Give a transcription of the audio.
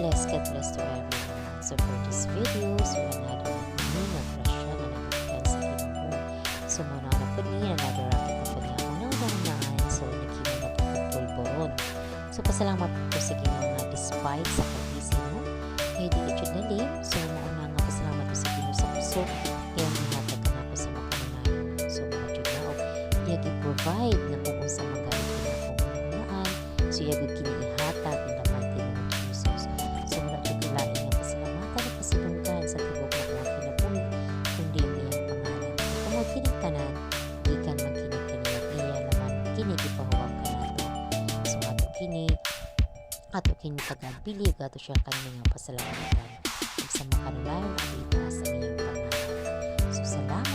bless, God bless to everyone. So for this video, so another new na grasya na nagbigan sa Ginoo. So muna na po niya, another rocket na po niya ako na unang So nagkino na po po pulboron. So pasalamat po sa Ginoo nga despite sa kagising mo, kaya di ka dyan nalim. So mauna nga pasalamat po sa Ginoo sa puso, kaya nihatag ka na po sa makanunayan. So mga dyan na, o yagi provide na kung sa mga galit na akong nanaan. So yagi kinihatag kinig tanan, ikan man kinig kanila, iya naman kinig ipahuwag ka nato. So ato kinig, ato kinig pagabilib, ato siya kanilang pasalamatan. Ug sa makanulayan, at itaas ang iyang pangalan. So salamat